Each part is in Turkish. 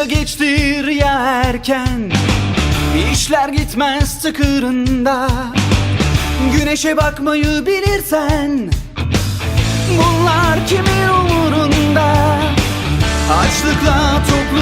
Ya geçtir ya erken. İşler gitmez tıkırında. Güneşe bakmayı bilirsen Bunlar kimin umurunda? Açlıkla toplu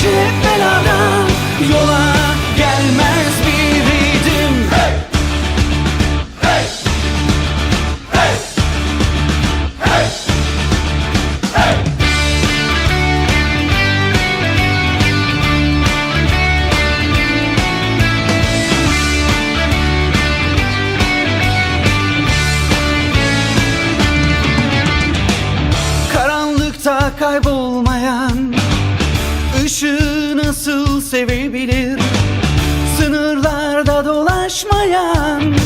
Başım beladan yola gelmez biriydim hey! Hey! Hey! Hey! Hey! Karanlıkta kaybolmayan sevebilir. Sınırlarda dolaşmayan